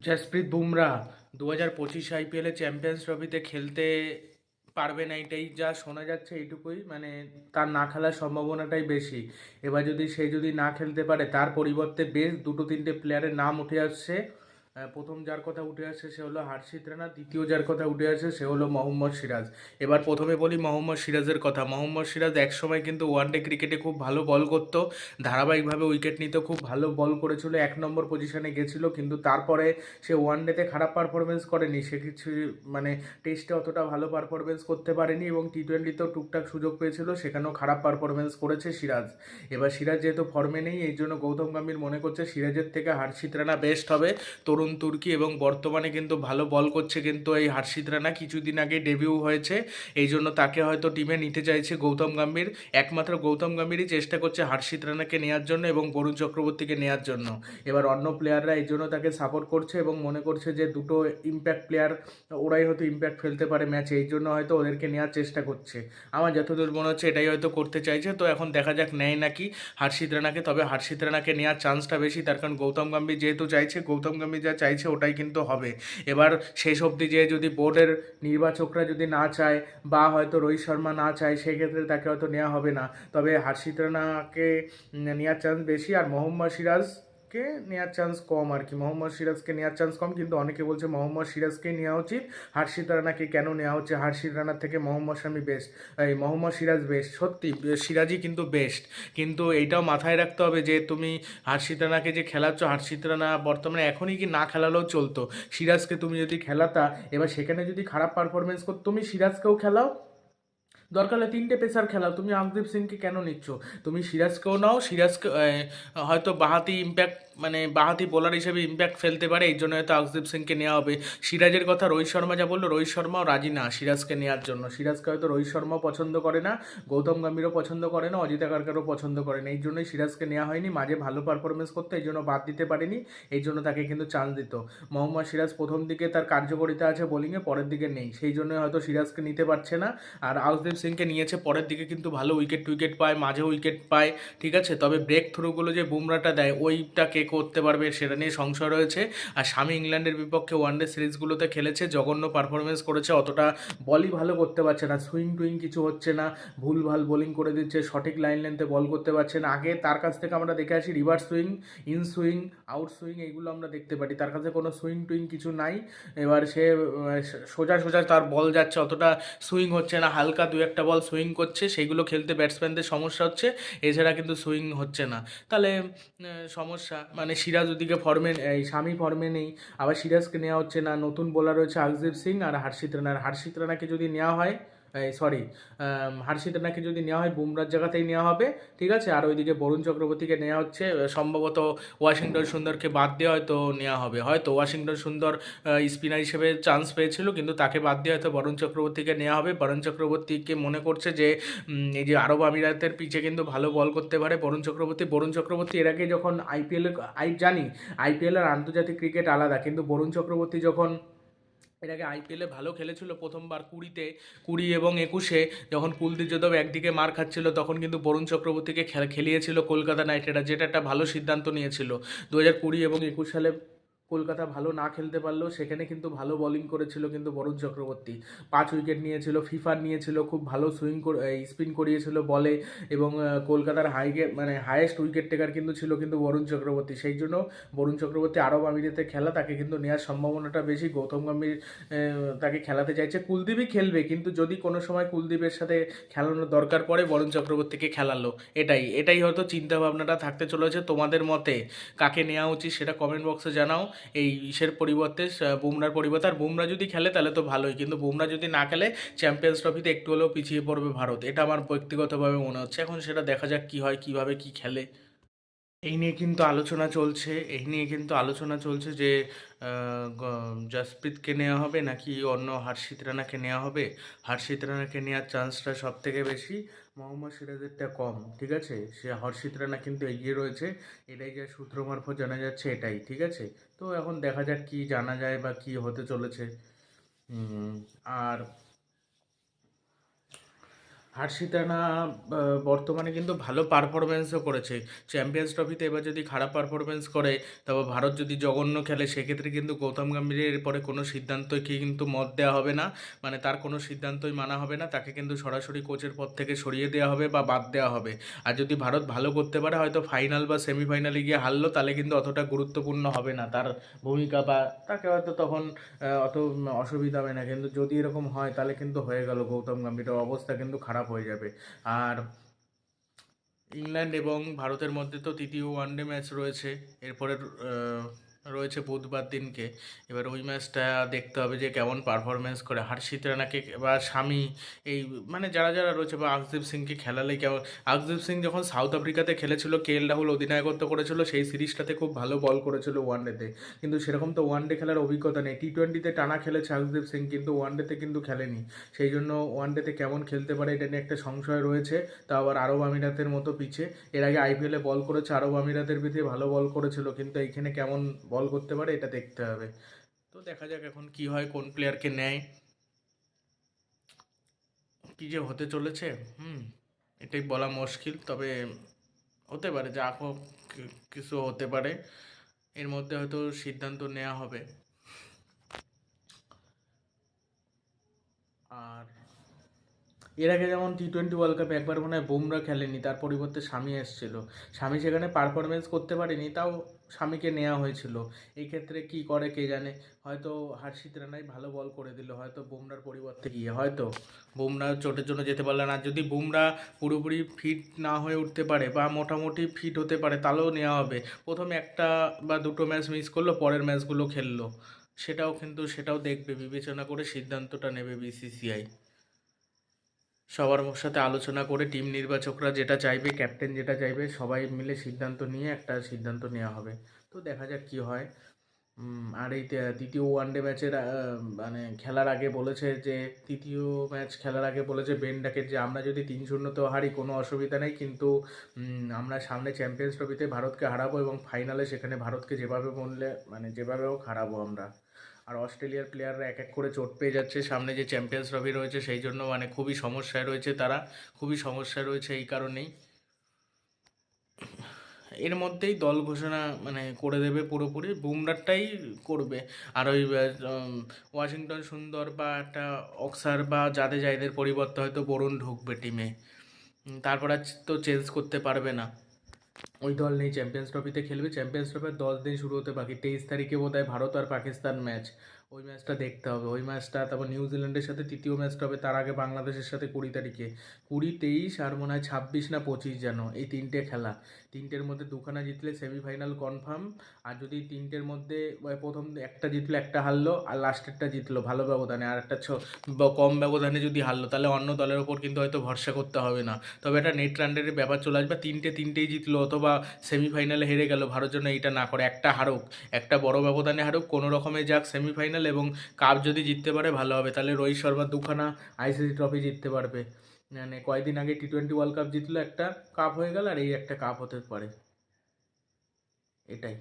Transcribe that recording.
জসপ্রীত বুমরা দু হাজার পঁচিশ আইপিএলে চ্যাম্পিয়ন্স ট্রফিতে খেলতে পারবে না, এটাই যা শোনা যাচ্ছে এইটুকুই। মানে তার না খেলার সম্ভাবনাটাই বেশি। এবার যদি সে যদি না খেলতে পারে, তার পরিবর্তে বেশ দুটো তিনটে প্লেয়ারের নাম উঠে আসছে। প্রথম যার কথা উঠে আসছে সে হলো হার্ষিত রানা, দ্বিতীয় যার কথা উঠে আসছে সে হলো মোহাম্মদ সিরাজ। এবার প্রথমে বলি মোহাম্মদ সিরাজের কথা। মোহাম্মদ সিরাজ একসময় কিন্তু ওয়ানডে ক্রিকেটে খুব ভালো বল করতো, ধারাবাহিকভাবে উইকেট নিতে খুব ভালো বল করেছিল, এক নম্বর পজিশনে গেছিল, কিন্তু তারপরে সে ওয়ানডেতে খারাপ পারফরমেন্স করেনি। সে কিছু মানে টেস্টে অতটা ভালো পারফরমেন্স করতে পারেনি এবং টি টোয়েন্টিতেও টুকটাক সুযোগ পেয়েছিল, সেখানেও খারাপ পারফরমেন্স করেছে সিরাজ। এবার সিরাজ যেহেতু ফর্মে নেই এই জন্য গৌতম গম্ভীর মনে করছে সিরাজের থেকে হার্ষিত রানা বেস্ট হবে। তরুণ তুর্কি এবং বর্তমানে কিন্তু ভালো বল করছে কিন্তু এই হার্ষিত রানা কিছুদিন আগে ডেবিউ হয়েছে। এই জন্য তাকে হয়তো টিমে নিতে চাইছে গৌতম গম্ভীর। একমাত্র গৌতম গম্ভীরই চেষ্টা করছে হার্ষিত রানাকে নেওয়ার জন্য এবং বরুণ চক্রবর্তীকে নেওয়ার জন্য। এবার অন্য প্লেয়াররা এই জন্য তাকে সাপোর্ট করছে এবং মনে করছে যে দুটো ইম্প্যাক্ট প্লেয়ার ওরাই হয়তো ইম্প্যাক্ট ফেলতে পারে ম্যাচে এই জন্য হয়তো ওদেরকে নেওয়ার চেষ্টা করছে। আমার যতদূর মনে হচ্ছে এটাই হয়তো করতে চাইছে। তো এখন দেখা যাক নেয় নাকি হার্ষিত রানাকে, তবে হার্ষিত রানাকে নেওয়ার চান্সটা বেশি। তার কারণ গৌতম গম্ভীর যেহেতু চাইছে, গৌতম গম্ভীর যা চাইছে ওটাই কিন্তু হবে। এবার শেষ অবধি যে যদি বোর্ডের নির্বাচকরা যদি না চায় বা হয়তো রোহিত শর্মা না চায়, সেক্ষেত্রে তাকে হয়তো নেওয়া হবে না। তবে হার্ষিত রানাকে নেওয়ার চান্স বেশি আর মোহাম্মদ সিরাজকে নেওয়ার চান্স কম আর কি। মোহাম্মদ সিরাজকে নেওয়ার চান্স কম, কিন্তু অনেকে বলছে মোহাম্মদ সিরাজকেই নেওয়া উচিত। হার্ষিত রানাকে কেন নেওয়া হচ্ছে? হার্ষিত রানার থেকে মোহাম্মদ শামি বেস্ট এই মোহাম্মদ সিরাজ বেস্ট সত্যি, সিরাজই কিন্তু বেস্ট কিন্তু এইটাও মাথায় রাখতে হবে যে তুমি হার্ষিত রানাকে যে খেলাচ্ছ, হার্ষিত রানা বর্তমানে এখনই কি না খেলালেও চলতো। সিরাজকে তুমি যদি খেলাতা, এবার সেখানে যদি খারাপ পারফরমেন্স করতো, তুমি সিরাজকেও খেলাও। দরকার হলে তিনটে পেসার খেলাও। তুমি আকদীপ সিংকে কেন নিচ্ছ? তুমি সিরাজকেও নাও, সিরাজকে হয়তো বাহাতি ইম্প্যাক্ট মানে বাহাতি বোলার হিসেবে ইম্প্যাক্ট ফেলতে পারে এই জন্য হয়তো আকদীপ সিংকে নেওয়া হবে। সিরাজের কথা রোহিত শর্মা যা বলল, রোহিত শর্মাও রাজি না সিরাজকে নেওয়ার জন্য। সিরাজকে হয়তো রোহিত শর্মাও পছন্দ করে না, গৌতম গম্ভীরও পছন্দ করে না, অজিতা কারকারও পছন্দ করে না। এই জন্যই সিরাজকে নেওয়া হয়নি, মাঝে ভালো পারফরমেন্স করতে, এই জন্য বাদ দিতে পারেনি, এই জন্য তাকে কিন্তু চান্স দিত। মোহাম্মদ সিরাজ প্রথম দিকে তার কার্যকরিতা আছে বোলিংয়ে পরের দিকে নেই। সেই জন্য হয়তো সিরাজকে নিতে পারছে না। আর আউসদীপ সিংকে নিয়েছে, পরের দিকে কিন্তু ভালো উইকেট টুইকেট পায়, মাঝে উইকেট পায়, ঠিক আছে? তবে ব্রেক থ্রুগুলো যে বুমরাটা দেয়, ওইটা কে করতে পারবে সেটা নিয়ে সংশয় রয়েছে। আর স্বামী ইংল্যান্ডের বিপক্ষে ওয়ানডে সিরিজগুলোতে খেলেছে, জঘন্য পারফরমেন্স করেছে, অতটা বলই ভালো করতে পারছে না সুইং টুইং কিছু হচ্ছে না ভুল ভালো বোলিং করে দিচ্ছে, সঠিক লাইন লেন্থে বল করতে পারছে না। আগে তার কাছ থেকে আমরা দেখে আসি reverse swing in swing out swing এইগুলো আমরা দেখতে পারি। তার কাছে কোনো সুইং টুইং কিছু নাই। এবার সে সোজা সোজা তার বল যাচ্ছে, অতটা সুইং হচ্ছে না, হালকা দু একটা বল সুইং করছে সেইগুলো খেলতে ব্যাটসম্যানদের সমস্যা হচ্ছে, এছাড়া কিন্তু সুইং হচ্ছে না। তাহলে সমস্যা মানে সিরাজ ওদিকে ফর্মে এই স্বামী ফর্মে নেই, আবার সিরাজকে নেওয়া হচ্ছে না। নতুন বোলার রয়েছে আকদীপ সিং আর হার্ষিত রানা। আর হার্ষিত রানাকে যদি নেওয়া হয় সরি হার্ষিত নাকি যদি নেওয়া হয় বুমরার জায়গাতেই নেওয়া হবে, ঠিক আছে? আর ওইদিকে বরুণ চক্রবর্তীকে নেওয়া হচ্ছে সম্ভবত ওয়াশিংটন সুন্দরকে বাদ দিয়ে হয়তো নেওয়া হবে। হয়তো ওয়াশিংটন সুন্দর স্পিনার হিসেবে চান্স পেয়েছিল, কিন্তু তাকে বাদ দিয়ে হয়তো বরুণ চক্রবর্তীকে নেওয়া হবে। বরুণ চক্রবর্তীকে মনে করছে যে এই যে আরব আমিরাতের পিচে কিন্তু ভালো বল করতে পারে বরুণ চক্রবর্তী। বরুণ চক্রবর্তী এর আগে যখন আইপিএল আই জানি আইপিএল আর আন্তর্জাতিক ক্রিকেট আলাদা, কিন্তু বরুণ চক্রবর্তী যখন এর আগে আইপিএলে ভালো খেলেছিল প্রথমবার কুড়িতে, কুড়ি এবং একুশে। যখন কুলদীপ যাদব একদিকে মার খাচ্ছিল, তখন কিন্তু বরুণ চক্রবর্তীকে খেলা, খেলিয়েছিল কলকাতা নাইট রাইডার্স, যেটা একটা ভালো সিদ্ধান্ত নিয়েছিল। দু হাজার কুড়ি এবং একুশ সালে কলকাতা ভালো না খেলতে পারলেও সেখানে কিন্তু ভালো বোলিং করেছিল কিন্তু বরুণ চক্রবর্তী। পাঁচ উইকেট নিয়েছিল ফিফার নিয়েছিল, খুব ভালো সুইং স্পিন করিয়েছিল বলে এবং কলকাতার হাইগে মানে হায়েস্ট উইকেট টেকার কিন্তু ছিল কিন্তু বরুণ চক্রবর্তী। সেই জন্য বরুণ চক্রবর্তী আরব আমিরাতে খেলা তাকে কিন্তু নেওয়ার সম্ভাবনাটা বেশি। গৌতম গম্ভীর তাকে খেলাতে চাইছে। কুলদীপই খেলবে কিন্তু যদি কোনো সময় কুলদীপের সাথে খেলানোর দরকার পড়ে, বরুণ চক্রবর্তীকে খেলালো। এটাই এটাই হয়তো চিন্তা ভাবনাটা থাকতে চলেছে। তোমাদের মতে কাকে নেওয়া উচিত সেটা কমেন্ট বক্সে জানাও। এই ইসের পরিবর্তে বুমরার পরিবর্তে, আর বুমরা যদি খেলে তাহলে তো ভালোই, কিন্তু বুমরা যদি না খেলে চ্যাম্পিয়ন্স ট্রফিতে একটু হলেও পিছিয়ে পড়বে ভারত। এটা আমার ব্যক্তিগতভাবে মনে হচ্ছে। এখন সেটা দেখা যাক কী হয়, কীভাবে কী খেলে। এই নিয়ে কিন্তু আলোচনা চলছে, এই নিয়ে কিন্তু আলোচনা চলছে যে জাসপ্রীতকে নেওয়া হবে নাকি অন্য হার্ষিত রানাকে নেওয়া হবে? হার্ষিত রানাকে নেওয়ার চান্সটা সব থেকে বেশি। মোহাম্মদ সিরাজেরটা কম, ঠিক আছে? সে হর্ষিত রানা কিন্তু এগিয়ে রয়েছে। এটাই যা সূত্র মারফত জানা যাচ্ছে এটাই, ঠিক আছে? তো এখন দেখা যাক কি জানা যায় বা কি হতে চলেছে। আর হার্ষিত রানা বর্তমানে কিন্তু ভালো পারফরমেন্সও করেছে। চ্যাম্পিয়ন্স ট্রফিতে এবার যদি খারাপ পারফরমেন্স করে, তারপর ভারত যদি জঘন্য খেলে, সেক্ষেত্রে কিন্তু গৌতম গম্ভীরের এরপরে কোনো সিদ্ধান্তই কি কিন্তু মত দেওয়া হবে না। মানে তার কোনো সিদ্ধান্তই মানা হবে না। তাকে কিন্তু সরাসরি কোচের পদ থেকে সরিয়ে দেওয়া হবে বা বাদ দেওয়া হবে। আর যদি ভারত ভালো করতে পারে, হয়তো ফাইনাল বা সেমিফাইনালে গিয়ে হারলো, তাহলে কিন্তু অতটা গুরুত্বপূর্ণ হবে না। তার ভূমিকা বা তাকে হয়তো তখন অত অসুবিধা হবে না। কিন্তু যদি এরকম হয়, তাহলে কিন্তু হয়ে গেল গৌতম গম্ভীরের অবস্থা কিন্তু খারাপ হয়ে যাবে। আর ইংল্যান্ড এবং ভারতের মধ্যে তো তৃতীয় ওয়ানডে ম্যাচ রয়েছে। এরপরে আহ, রয়েছে বুধবার দিনকে। এবার ওই ম্যাচটা দেখতে হবে যে কেমন পারফরমেন্স করে। হর্ষিত রানাকে বা স্বামী এই মানে যারা যারা রয়েছে বা আকদীপ সিংকে খেলালে কেমন আকদীপ সিং যখন সাউথ আফ্রিকাতে খেলেছিল, কে এল রাহুল অধিনায়কত্ব করেছিল, সেই সিরিজটাতে খুব ভালো বল করেছিল ওয়ানডেতে। কিন্তু সেরকম তো ওয়ানডে খেলার অভিজ্ঞতা নেই। টি টোয়েন্টিতে টানা খেলেছে আকদীপ সিং, কিন্তু ওয়ানডেতে কিন্তু খেলেনি। সেই জন্য ওয়ানডেতে কেমন খেলতে পারে এটা নিয়ে একটা সংশয় রয়েছে। তা আবার আরব আমিরাতের মতো পিছে এর আগে আইপিএলে বল করেছে, আরব আমিরাতের বিধে ভালো বল করেছিল, কিন্তু এইখানে কেমন বল করতে পারে, এটা দেখতে হবে। তো দেখা যাক এখন কি হয়, কোন প্লেয়ারকে নেয়। কি যে হতে চলেছে, হুম, এটাই বলা মুশকিল, তবে হতে পারে, যা হোক কিছু হতে পারে। এর মধ্যে হয়তো সিদ্ধান্ত নেওয়া হবে। আর এর আগে যেমন টি টোয়েন্টি ওয়ার্ল্ড কাপে একবার মনে হয় বুমরা খেলেনি, তার পরিবর্তে স্বামী এসেছিল। স্বামী সেখানে পারফরমেন্স করতে পারেনি, তাও স্বামীকে নেওয়া হয়েছিল। এই ক্ষেত্রে কি করে কে জানে? হয়তো হার্ষিত রানাই ভালো বল করে দিল, হয়তো বুমরার পরিবর্তে গিয়ে, হয়তো বুমরা চোটের জন্য যেতে পারলেন আর যদি বুমরা পুরোপুরি ফিট না হয়ে উঠতে পারে বা মোটামুটি ফিট হতে পারে, তাহলেও নেওয়া হবে। প্রথমে একটা বা দুটো ম্যাচ মিস করল, পরের ম্যাচগুলো খেললো। সেটাও কিন্তু, সেটাও দেখবে, বিবেচনা করে সিদ্ধান্তটা নেবে বিসিসিআই সবার সাথে আলোচনা করে টিম নির্বাচকরা যেটা চাইবে ক্যাপ্টেন যেটা চাইবে, সবাই মিলে সিদ্ধান্ত নিয়ে একটা সিদ্ধান্ত নেওয়া হবে। তো দেখা যাক কি হয়। আর এই তৃতীয় ওয়ানডে ম্যাচের মানে খেলার আগে বলেছে যে, তৃতীয় ম্যাচ খেলার আগে বলেছে বেন ডাকের যে, আমরা যদি তিন শূন্যতেও হারি, কোনো অসুবিধা নেই, কিন্তু আমরা সামনে চ্যাম্পিয়ন্স ট্রফিতে ভারতকে হারাবো এবং ফাইনালে সেখানে ভারতকে যেভাবে বললে মানে যেভাবে হোক হারাবো আমরা। আর অস্ট্রেলিয়ার প্লেয়াররা এক এক করে চোট পেয়ে যাচ্ছে। সামনে যে চ্যাম্পিয়ন্স ট্রফি রয়েছে, সেই জন্য মানে খুবই সমস্যায় রয়েছে তারা। খুবই সমস্যায় রয়েছে এই কারণেই। এর মধ্যেই দল ঘোষণা মানে করে দেবে পুরোপুরি। বুমরাটাই করবে। আর ওই ওয়াশিংটন সুন্দর বা একটা অক্সার বা যাদের যাদের পরিবর্তে হয়তো বরুণ ঢুকবে টিমে তারপর আর তো চেঞ্জ করতে পারবে না। ওই দল নেই চ্যাম্পিয়ন্স ট্রফিতে খেলবে। চ্যাম্পিয়ন্স ট্রফির দশ দিন শুরু হতে বাকি। তেইশ তারিখে বোধ ভারত আর পাকিস্তান ম্যাচ ওই ম্যাচটা দেখতে হবে। ওই ম্যাচটা, তারপর নিউজিল্যান্ডের সাথে তৃতীয় ম্যাচটা হবে, তার আগে বাংলাদেশের সাথে কুড়ি তারিখে। কুড়ি, তেইশ আর মনে হয় ছাব্বিশ না পঁচিশ যেন এই তিনটে খেলা। তিনটের মধ্যে দুখানা জিতলে সেমিফাইনাল কনফার্ম আর যদি তিনটের মধ্যে প্রথম একটা জিতলো একটা হারলো, আর লাস্টেরটা জিতলো, ভালো ব্যবধানে। আর একটা ছ কম ব্যবধানে যদি হারলো, তাহলে অন্য দলের ওপর কিন্তু হয়তো ভরসা করতে হবে না। তবে এটা নেট রানের ব্যাপার চলে আসবে, তিনটে তিনটেই জিতলো, অথবা সেমিফাইনালে হেরে গেল, ভারত জন্য এইটা না করে। একটা হারুক, একটা বড় ব্যবধানে হারুক, কোনো রকমে যাক সেমিফাইনাল এবং কাপ যদি জিততে পারে, ভালো হবে। তাহলে রোহিত শর্মা দুখানা আইসিসি ট্রফি জিততে পারবে। মানে কয়েকদিন আগে টি টোয়েন্টি ওয়ার্ল্ড কাপ জিতলো, একটা কাপ হয়ে গেল আর এই একটা কাপ হতে পারে। এটাই।